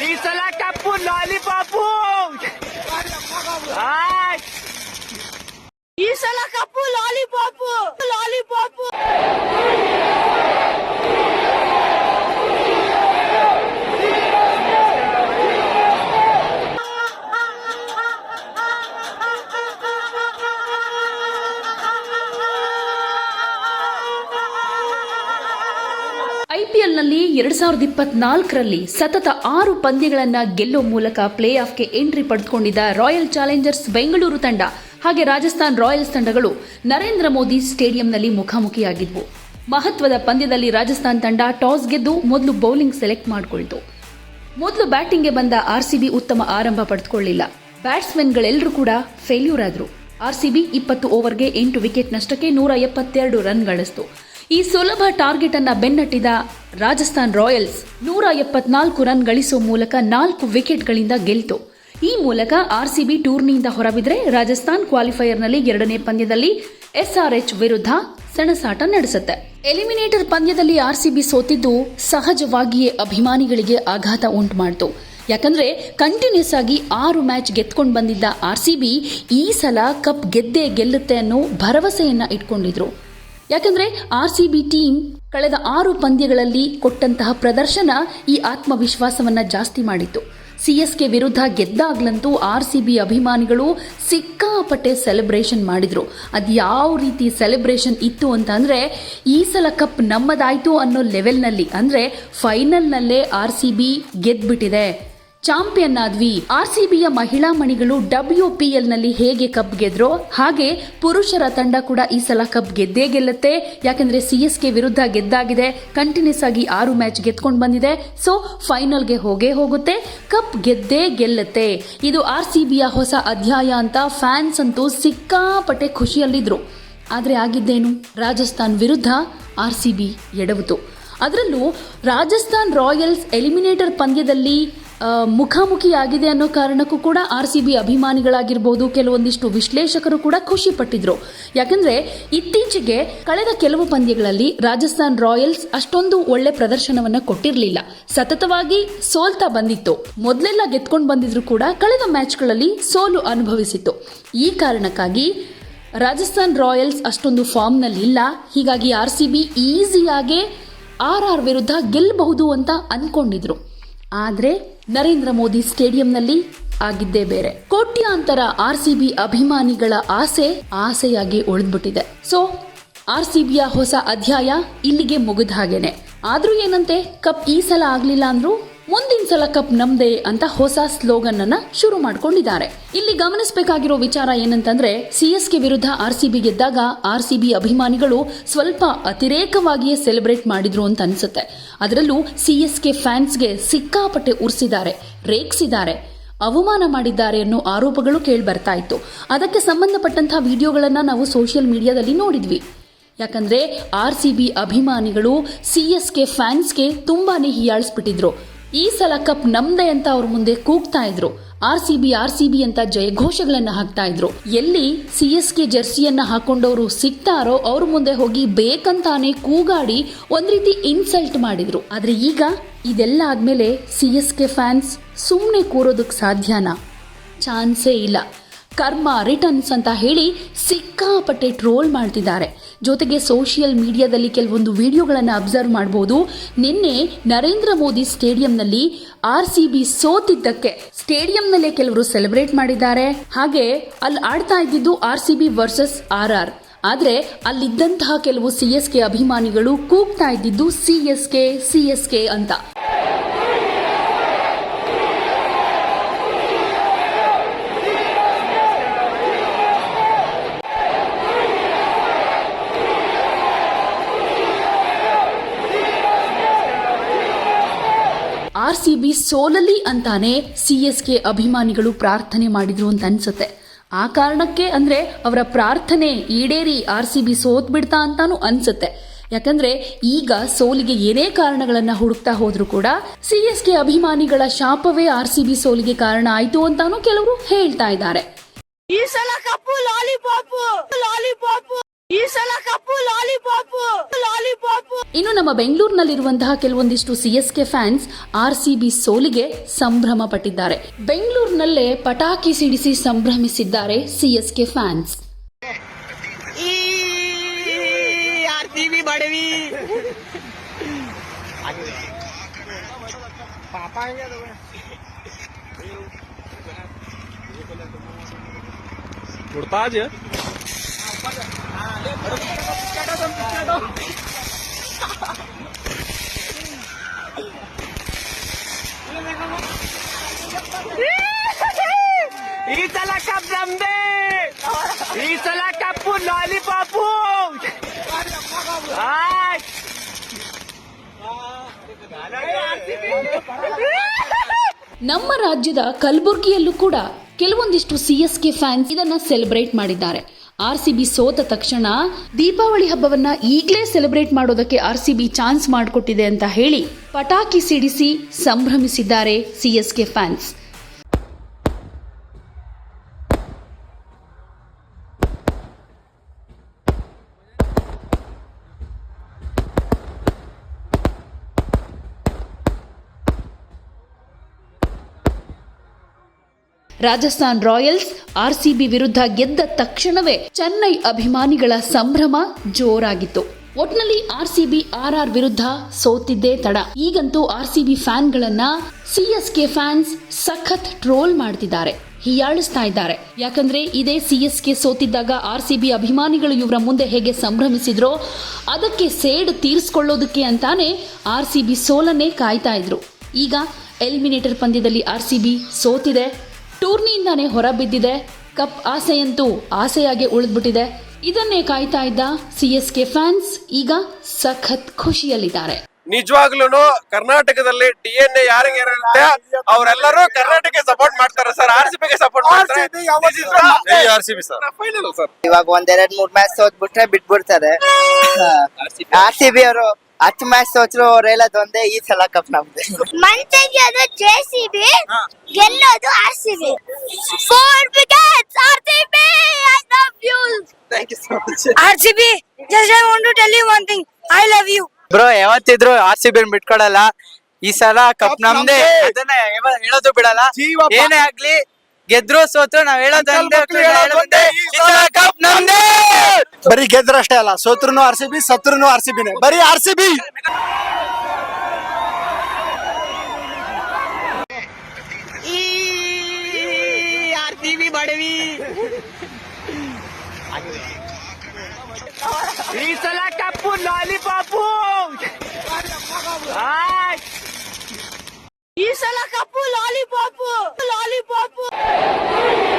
ಈ ಸಲ ಕಪ್ಪು ಲಾಲಿಪಾಪು ಈ ಸಲ ಕಪ್ಪು ಲಾಲಿಪಾಪು ಲಾಲಿಪಾಪು ಐಪಿಎಲ್ನಲ್ಲಿ ಎರಡ್ ಸಾವಿರದ ಇಪ್ಪತ್ನಾಲ್ಕರಲ್ಲಿ ಸತತ ಆರು ಪಂದ್ಯಗಳನ್ನು ಗೆಲ್ಲೋ ಮೂಲಕ ಪ್ಲೇ ಆಫ್ಗೆ ಎಂಟ್ರಿ ಪಡೆದುಕೊಂಡಿದ್ದ ರಾಯಲ್ ಚಾಲೆಂಜರ್ಸ್ ಬೆಂಗಳೂರು ತಂಡ ಹಾಗೆ ರಾಜಸ್ಥಾನ್ ರಾಯಲ್ಸ್ ತಂಡಗಳು ನರೇಂದ್ರ ಮೋದಿ ಸ್ಟೇಡಿಯಂನಲ್ಲಿ ಮುಖಾಮುಖಿಯಾಗಿದ್ವು. ಮಹತ್ವದ ಪಂದ್ಯದಲ್ಲಿ ರಾಜಸ್ಥಾನ್ ತಂಡ ಟಾಸ್ ಗೆದ್ದು ಮೊದಲು ಬೌಲಿಂಗ್ ಸೆಲೆಕ್ಟ್ ಮಾಡಿಕೊಳ್ತು. ಮೊದಲು ಬ್ಯಾಟಿಂಗ್ಗೆ ಬಂದ ಆರ್ಸಿಬಿ ಉತ್ತಮ ಆರಂಭ ಪಡೆದುಕೊಳ್ಳಿಲ್ಲ. ಬ್ಯಾಟ್ಸ್ಮನ್ಗಳೆಲ್ಲರೂ ಕೂಡ ಫೇಲ್ಯೂರ್ ಆದ್ರು. ಆರ್ಸಿಬಿ ಇಪ್ಪತ್ತು ಓವರ್ಗೆ ಎಂಟು ವಿಕೆಟ್ ನಷ್ಟಕ್ಕೆ ನೂರ ಎಪ್ಪತ್ತೆರಡು ರನ್ ಗಳಿಸಿತು ಈ ಸುಲಭ ಟಾರ್ಗೆಟ್ ಅನ್ನ ಬೆನ್ನಟ್ಟಿದ ರಾಜಸ್ಥಾನ್ ರಾಯಲ್ಸ್ ನೂರ ಎಪ್ಪತ್ನಾಲ್ಕು ರನ್ ಗಳಿಸುವ ಮೂಲಕ ನಾಲ್ಕು ವಿಕೆಟ್ಗಳಿಂದ ಗೆಲ್ತು. ಈ ಮೂಲಕ ಆರ್ಸಿಬಿ ಟೂರ್ನಿಯಿಂದ ಹೊರಬಿದ್ರೆ ರಾಜಸ್ಥಾನ್ ಕ್ವಾಲಿಫೈಯರ್ನಲ್ಲಿ ಎರಡನೇ ಪಂದ್ಯದಲ್ಲಿ ಎಸ್ಆರ್ಎಚ್ ವಿರುದ್ಧ ಸೆಣಸಾಟ ನಡೆಸುತ್ತೆ. ಎಲಿಮಿನೇಟರ್ ಪಂದ್ಯದಲ್ಲಿ ಆರ್ಸಿಬಿ ಸೋತಿದ್ದು ಸಹಜವಾಗಿಯೇ ಅಭಿಮಾನಿಗಳಿಗೆ ಆಘಾತ ಉಂಟು ಮಾಡಿತು ಯಾಕಂದ್ರೆ ಕಂಟಿನ್ಯೂಸ್ ಆಗಿ ಆರು ಮ್ಯಾಚ್ ಗೆದ್ಕೊಂಡು ಬಂದಿದ್ದ ಆರ್ಸಿಬಿ ಈ ಸಲ ಕಪ್ ಗೆದ್ದೇ ಗೆಲ್ಲುತ್ತೆ ಅನ್ನೋ ಭರವಸೆಯನ್ನ ಇಟ್ಕೊಂಡಿದ್ರು. ಯಾಕಂದ್ರೆ ಆರ್ ಸಿ ಬಿ ಟೀಮ್ ಕಳೆದ ಆರು ಪಂದ್ಯಗಳಲ್ಲಿ ಕೊಟ್ಟಂತಹ ಪ್ರದರ್ಶನ ಈ ಆತ್ಮವಿಶ್ವಾಸವನ್ನ ಜಾಸ್ತಿ ಮಾಡಿತ್ತು. ಸಿಎಸ್ಕೆ ವಿರುದ್ಧ ಗೆದ್ದಾಗ್ಲಂತೂ ಆರ್ ಸಿ ಬಿ ಅಭಿಮಾನಿಗಳು ಸಿಕ್ಕಾಪಟ್ಟೆ ಸೆಲೆಬ್ರೇಷನ್ ಮಾಡಿದ್ರು. ಅದು ಯಾವ ರೀತಿ ಸೆಲೆಬ್ರೇಷನ್ ಇತ್ತು ಅಂತ ಅಂದರೆ ಈ ಸಲ ಕಪ್ ನಮ್ಮದಾಯ್ತು ಅನ್ನೋ ಲೆವೆಲ್ನಲ್ಲಿ, ಅಂದ್ರೆ ಫೈನಲ್ನಲ್ಲೇ ಆರ್ ಸಿ ಬಿ ಗೆದ್ಬಿಟ್ಟಿದೆ. ಚಾಂಪಿಯನ್ ಆದ್ವಿ ಆರ್ಸಿಬಿಯ ಮಹಿಳಾ ಮಣಿಗಳು ಡಬ್ಲ್ಯೂ ಪಿ ಎಲ್ನಲ್ಲಿ ಹೇಗೆ ಕಪ್ ಗೆದ್ರೋ? ಹಾಗೆ ಪುರುಷರ ತಂಡ ಕೂಡ ಈ ಸಲ ಕಪ್ ಗೆದ್ದೇ ಗೆಲ್ಲುತ್ತೆ. ಯಾಕಂದ್ರೆ ಸಿ ಎಸ್ ಕೆ ವಿರುದ್ಧ ಗೆದ್ದಾಗಿದೆ. ಕಂಟಿನ್ಯೂಸ್ ಆಗಿ ಆರು ಮ್ಯಾಚ್ ಗೆದ್ಕೊಂಡು ಬಂದಿದೆ. ಸೊ ಫೈನಲ್ಗೆ ಹೋಗೇ ಹೋಗುತ್ತೆ. ಕಪ್ ಗೆದ್ದೇ ಗೆಲ್ಲುತ್ತೆ. ಇದು ಆರ್ ಸಿ ಬಿಯ ಹೊಸ ಅಧ್ಯಾಯ ಅಂತ ಫ್ಯಾನ್ಸ್ ಅಂತೂ ಸಿಕ್ಕಾಪಟ್ಟೆ ಖುಷಿಯಲ್ಲಿದ್ರು. ಆದರೆ ಆಗಿದ್ದೇನು? ರಾಜಸ್ಥಾನ್ ವಿರುದ್ಧ ಆರ್ ಸಿ ಬಿ ಎಡವಿತು ಅದರಲ್ಲೂ ರಾಜಸ್ಥಾನ್ ರಾಯಲ್ಸ್ ಎಲಿಮಿನೇಟರ್ ಪಂದ್ಯದಲ್ಲಿ ಮುಖಾಮುಖಿಯಾಗಿದೆ ಅನ್ನೋ ಕಾರಣಕ್ಕೂ ಕೂಡ ಆರ್ ಸಿ ಬಿ ಅಭಿಮಾನಿಗಳಾಗಿರ್ಬೋದು, ಕೆಲವೊಂದಿಷ್ಟು ವಿಶ್ಲೇಷಕರು ಕೂಡ ಖುಷಿ ಪಟ್ಟಿದ್ರು. ಯಾಕಂದ್ರೆ ಇತ್ತೀಚೆಗೆ ಕಳೆದ ಕೆಲವು ಪಂದ್ಯಗಳಲ್ಲಿ ರಾಜಸ್ಥಾನ್ ರಾಯಲ್ಸ್ ಅಷ್ಟೊಂದು ಒಳ್ಳೆ ಪ್ರದರ್ಶನವನ್ನ ಕೊಟ್ಟಿರಲಿಲ್ಲ. ಸತತವಾಗಿ ಸೋಲ್ತಾ ಬಂದಿತ್ತು. ಮೊದಲೆಲ್ಲ ಗೆದ್ಕೊಂಡು ಬಂದಿದ್ರು ಕೂಡ ಕಳೆದ ಮ್ಯಾಚ್ಗಳಲ್ಲಿ ಸೋಲು ಅನುಭವಿಸಿತ್ತು. ಈ ಕಾರಣಕ್ಕಾಗಿ ರಾಜಸ್ಥಾನ್ ರಾಯಲ್ಸ್ ಅಷ್ಟೊಂದು ಫಾರ್ಮ್ನಲ್ಲಿ ಇಲ್ಲ ಹೀಗಾಗಿ ಆರ್ ಸಿ ಬಿ ಈಸಿಯಾಗೆ ಆರ್ ಆರ್ ವಿರುದ್ಧ ಗೆಲ್ಲಬಹುದು ಅಂತ ಅಂದ್ಕೊಂಡಿದ್ರು ಆದ್ರೆ ನರೇಂದ್ರ ಮೋದಿ ಸ್ಟೇಡಿಯಂನಲ್ಲಿ ಆಗಿದ್ದೇ ಬೇರೆ. ಕೋಟ್ಯಾಂತರ ಆರ್ ಸಿ ಬಿ ಅಭಿಮಾನಿಗಳ ಆಸೆ ಆಸೆಯಾಗಿ ಉಳಿದ್ಬಿಟ್ಟಿದೆ. ಸೊ ಆರ್ ಸಿ ಬಿಯ ಹೊಸ ಅಧ್ಯಾಯ ಇಲ್ಲಿಗೆ ಮುಗಿದ ಹಾಗೇನೆ. ಆದ್ರೂ ಏನಂತೆ, ಕಪ್ ಈ ಸಲ ಆಗ್ಲಿಲ್ಲ ಅಂದ್ರೂ ಮುಂದಿನ ಸಲ ಕಪ್ ನಮ್ದೇ ಅಂತ ಹೊಸ ಸ್ಲೋಗನ್ ಅನ್ನ ಶುರು ಮಾಡ್ಕೊಂಡಿದ್ದಾರೆ. ಇಲ್ಲಿ ಗಮನಿಸಬೇಕಾಗಿರೋ ವಿಚಾರ ಏನಂತಂದ್ರೆ ಸಿಎಸ್ಕೆ ವಿರುದ್ಧ ಆರ್ ಸಿ ಬಿ ಗೆದ್ದಾಗ ಆರ್ ಸಿ ಬಿ ಅಭಿಮಾನಿಗಳು ಸ್ವಲ್ಪ ಅತಿರೇಕವಾಗಿಯೇ ಸೆಲೆಬ್ರೇಟ್ ಮಾಡಿದ್ರು ಅಂತ ಅನ್ಸುತ್ತೆ. ಅದರಲ್ಲೂ ಸಿಎಸ್ಕೆ ಫ್ಯಾನ್ಸ್ಗೆ ಸಿಕ್ಕಾಪಟ್ಟೆ ಉರ್ಸಿದ್ದಾರೆ, ರೇಗಿಸಿದ್ದಾರೆ, ಅವಮಾನ ಮಾಡಿದ್ದಾರೆ ಅನ್ನೋ ಆರೋಪಗಳು ಕೇಳಿಬರ್ತಾ ಇತ್ತು. ಅದಕ್ಕೆ ಸಂಬಂಧಪಟ್ಟಂತಹ ವಿಡಿಯೋಗಳನ್ನ ನಾವು ಸೋಷಿಯಲ್ ಮೀಡಿಯಾದಲ್ಲಿ ನೋಡಿದ್ವಿ. ಯಾಕಂದ್ರೆ ಆರ್ ಸಿ ಬಿ ಅಭಿಮಾನಿಗಳು ಸಿ ಎಸ್ ಕೆ ಫ್ಯಾನ್ಸ್ಗೆ ತುಂಬಾನೇ ಹೀಯಾಳಿಸ್ಬಿಟ್ಟಿದ್ರು. ಈ ಸಲ ಕಪ್ ನಮ್ದೇ ಅಂತ ಅವ್ರ ಮುಂದೆ ಕೂಗ್ತಾ ಇದ್ರು. R C B, R C B ಅಂತ ಜಯಘೋಷಗಳನ್ನ ಹಾಕ್ತಾ ಇದ್ರು. ಎಲ್ಲಿ ಸಿ ಎಸ್ ಕೆ ಜರ್ಸಿಯನ್ನ ಹಾಕೊಂಡವರು ಸಿಗ್ತಾರೋ ಅವ್ರ ಮುಂದೆ ಹೋಗಿ ಬೇಕಂತಾನೆ ಕೂಗಾಡಿ ಒಂದ್ ರೀತಿ ಇನ್ಸಲ್ಟ್ ಮಾಡಿದ್ರು. ಆದ್ರೆ ಈಗ ಇದೆಲ್ಲ ಆದ್ಮೇಲೆ ಸಿ ಎಸ್ ಕೆ ಫ್ಯಾನ್ಸ್ ಸುಮ್ಮನೆ ಕೂರೋದಕ್ಕೆ ಸಾಧ್ಯನಾ? ಚಾನ್ಸೇ ಇಲ್ಲ. ಕರ್ಮ ರಿಟರ್ನ್ಸ್ ಅಂತ ಹೇಳಿ ಸಿಕ್ಕಾಪಟ್ಟೆ ಟ್ರೋಲ್ ಮಾಡ್ತಿದ್ದಾರೆ. ಜೊತೆಗೆ ಸೋಷಿಯಲ್ ಮೀಡಿಯಾದಲ್ಲಿ ಕೆಲವೊಂದು ವಿಡಿಯೋಗಳನ್ನು ಅಬ್ಸರ್ವ್ ಮಾಡ್ಬೋದು. ನಿನ್ನೆ ನರೇಂದ್ರ ಮೋದಿ ಸ್ಟೇಡಿಯಂನಲ್ಲಿ ಆರ್ ಸಿ ಬಿ ಸೋತಿದ್ದಕ್ಕೆ ಸ್ಟೇಡಿಯಂನಲ್ಲೇ ಕೆಲವರು ಸೆಲೆಬ್ರೇಟ್ ಮಾಡಿದ್ದಾರೆ. ಹಾಗೆ ಅಲ್ಲಿ ಆಡ್ತಾ ಇದ್ದಿದ್ದು R C B versus R R. ಆದರೆ ಅಲ್ಲಿದ್ದಂತಹ ಕೆಲವು ಸಿ ಎಸ್ ಕೆ ಅಭಿಮಾನಿಗಳು ಕೂಗ್ತಾ ಇದ್ದಿದ್ದು C S K, C S K ಅಂತ. ಆರ್ ಸಿ ಬಿ ಸೋಲಲಿ ಅಂತಾನೆ ಸಿ ಎಸ್ ಕೆ ಅಭಿಮಾನಿಗಳು ಪ್ರಾರ್ಥನೆ ಮಾಡಿದ್ರು ಅಂತ ಅನ್ಸುತ್ತೆ. ಆ ಕಾರಣಕ್ಕೆ ಅಂದ್ರೆ ಅವರ ಪ್ರಾರ್ಥನೆ ಈಡೇರಿ ಆರ್ ಸಿ ಬಿ ಸೋತ್ ಬಿಡ್ತಾ ಅಂತಾನು ಅನ್ಸುತ್ತೆ. ಯಾಕಂದ್ರೆ ಈಗ ಸೋಲಿಗೆ ಏನೇ ಕಾರಣಗಳನ್ನ ಹುಡುಕ್ತಾ ಹೋದ್ರು ಕೂಡ ಸಿ ಎಸ್ ಕೆ ಅಭಿಮಾನಿಗಳ ಶಾಪವೇ ಆರ್ ಸಿ ಬಿ ಸೋಲಿಗೆ ಕಾರಣ ಆಯ್ತು ಅಂತಾನು ಕೆಲವರು ಹೇಳ್ತಾ ಇದ್ದಾರೆ. ಈ ಸಲ ಕಪ್ಪು ಲಾಲಿಪಾಪ್ ಲಾಲಿಪಾಪು ಈ ಸಲ ಕಪ್ಪು ಲಾಲಿಪಾಪು ಲಾಲಿಪಾಪು ಇನ್ನು ನಮ್ಮ ಬೆಂಗಳೂರಿನಲ್ಲಿರುವಂತಹ ಕೆಲವೊಂದಿಷ್ಟು C S K fans R C B ಸೋಲಿಗೆ ಸಂಭ್ರಮ ಪಟ್ಟಿದ್ದಾರೆ ಬೆಂಗಳೂರಿನಲ್ಲೇ ಪಟಾಕಿ ಸಿಡಿಸಿ ಸಂಭ್ರಮಿಸಿದ್ದಾರೆ ಸಿ ಎಸ್ ಕೆ ಫ್ಯಾನ್ಸ್ ನಮ್ಮ ರಾಜ್ಯದ ಕಲಬುರಗಿಯಲ್ಲೂ ಕೂಡ ಕೆಲವೊಂದಿಷ್ಟು ಸಿ ಎಸ್ ಕೆ ಫ್ಯಾನ್ಸ್ ಇದನ್ನ ಸೆಲೆಬ್ರೇಟ್ ಮಾಡಿದ್ದಾರೆ. ಆರ್ ಸಿ ಬಿ ಸೋತ ತಕ್ಷಣ ದೀಪಾವಳಿ ಹಬ್ಬವನ್ನ ಈಗಲೇ ಸೆಲೆಬ್ರೇಟ್ ಮಾಡೋದಕ್ಕೆ ಆರ್ ಸಿ ಬಿ ಚಾನ್ಸ್ ಮಾಡಿಕೊಟ್ಟಿದೆ ಅಂತ ಹೇಳಿ ಪಟಾಕಿ ಸಿಡಿಸಿ ಸಂಭ್ರಮಿಸಿದ್ದಾರೆ C S K fans Rajasthan Royals RCB ವಿರುದ್ಧ ಗೆದ್ದ ತಕ್ಷಣವೇ ಚೆನ್ನೈ ಅಭಿಮಾನಿಗಳ ಸಂಭ್ರಮ ಜೋರಾಗಿತ್ತು. ಒಟ್ನಲ್ಲಿ ಆರ್ಸಿಬಿ ಆರ್ ವಿರುದ್ಧ ಸೋತಿದ್ದೇ ತಡ. ಈಗಂತೂ ಆರ್ಸಿಬಿ ಫ್ಯಾನ್ಗಳನ್ನ ಕೆ ಫ್ಯಾನ್ಸ್ ಸಖತ್ ಟ್ರೋಲ್ ಮಾಡ್ತಿದ್ದಾರೆ, ಹೀಯಾಳಿಸ್ತಾ ಇದ್ದಾರೆ. ಯಾಕಂದ್ರೆ ಇದೇ ಸಿಎಸ್ಕೆ ಸೋತಿದ್ದಾಗ ಆರ್ ಸಿ ಬಿ ಅಭಿಮಾನಿಗಳು ಇವರ ಮುಂದೆ ಹೇಗೆ ಸಂಭ್ರಮಿಸಿದ್ರೋ ಅದಕ್ಕೆ ಸೇಡ್ ತೀರಿಸ್ಕೊಳ್ಳೋದಕ್ಕೆ ಅಂತಾನೆ ಬಿ ಸೋಲನ್ನೇ ಕಾಯ್ತಾ ಇದ್ರು. ಈಗ ಎಲಿಮಿನೇಟರ್ ಪಂದ್ಯದಲ್ಲಿ ಆರ್ ಸಿ ಬಿ ಸೋತಿದೆ. ಟೂರ್ನಿಯಿಂದಾನೇ ಹೊರಬಿದ್ದಿದೆ. ಕಪ್ ಆಸೆಯಂತೂ ಆಸೆಯಾಗಿ ಉಳಿದ್ಬಿಟ್ಟಿದೆ. ಇದನ್ನೇ ಕಾಯ್ತಾ ಇದ್ದ ಸಿ ಎಸ್ ಕೆ ಫ್ಯಾನ್ಸ್ ಈಗ ಸಖತ್ ಖುಷಿಯಲ್ಲಿದ್ದಾರೆ. ನಿಜವಾಗ್ಲೂ ಕರ್ನಾಟಕದಲ್ಲಿ ಡಿ ಎನ್ ಎ ಯಾರಿಗೆ ಇರುತ್ತೆ ಅವರೆಲ್ಲರೂ ಕರ್ನಾಟಕ ಸಪೋರ್ಟ್ ಮಾಡ್ತಾರೆ ಸರ್. ಆರ್ ಸಿ ಬಿಗೆ ಸಪೋರ್ಟ್ ಮಾಡ್ತಾರೆ. R C B sir final sir ಇವಾಗ ಒಂದೆರಡು ಮೂರ್ ಮ್ಯಾಚ್ ಸೋತ್ ಬಿಟ್ರೆ ಬಿಟ್ಬಿಡ್ತಾರೆ ಆರ್ ಸಿ ಬಿ ಅವರು ಹತ್ತು ಮ್ಯಾಚ್ ಸೋತ್ರು ಅವ್ರು ಒಂದೇ ಈ ಸಲ ಕಪ್ ನಮ್ದು. ಮಂತೆಗೆ ಜೆಸಿಬಿ ಜೆ ಸಿ ಬಿ ಗೆಲ್ಲೋದು R C B four wickets R C B I love you thank you so much R C B just I want to tell you one thing I love you bro ಯಾವತ್ತಿದ್ರು R C B ಬಿಟ್ಕೊಡಲ್ಲ. ಈ ಸಲ cup ನಮ್ದೇ. ಅದನ್ನ ಯಾವ- ಹೇಳೋದು ಬಿಡಲ್ಲ. ಜೀವ ಏನೇ ಆಗ್ಲಿ ಗೆದ್ರು ಸೋತು ನಾವ್ ಹೇಳೋದು ಮಕ್ಕಳು ಒಂದೇ, ಮಕ್ಕಳು ಹೇಳೋದು ಒಂದೇ. ಈ ಸಲ ಕಪ್ ನಮ್ದೇ. बरी गेद्रष्टे अल सोत्रू आरसीबी सत्रू आरसीबी ने बरी आरसीबी बड़वी लाली पापू रीसला लाली पापू